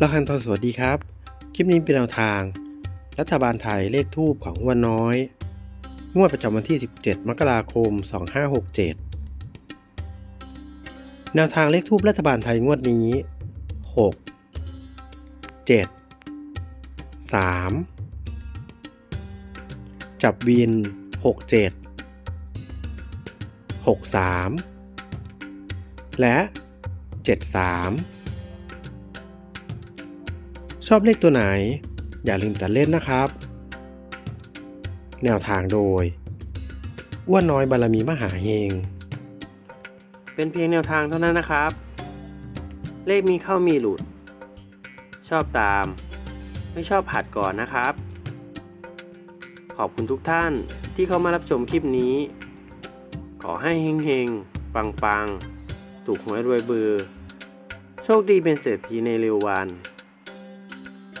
ละคันทอนสวัสดีครับ คลิปนี้เป็นแนวทาง รัฐบาลไทยเลขทูปของอ้วันน้อย งวดประจำวันที่ 17 มกราคม 2567 แนวทางเลขทูปรัฐบาลไทยงวดนี้ 6 7 3 จับวิน 67 63 และ 73 ชอบเลขตัวไหน อย่าลืมตัดเล่นนะครับ แนวทางโดยอ้วนน้อยบารมีมหาเฮง เป็นเพียงแนวทางเท่านั้นนะครับ เลขมีเข้ามีหลุด ชอบตาม ไม่ชอบผัดก่อนนะครับ ขอบคุณทุกท่านที่เข้ามารับชมคลิปนี้ ขอให้เฮงๆ ปังๆ ถูกหวยรวยเบือ โชคดีเป็นเศรษฐีในเร็ววัน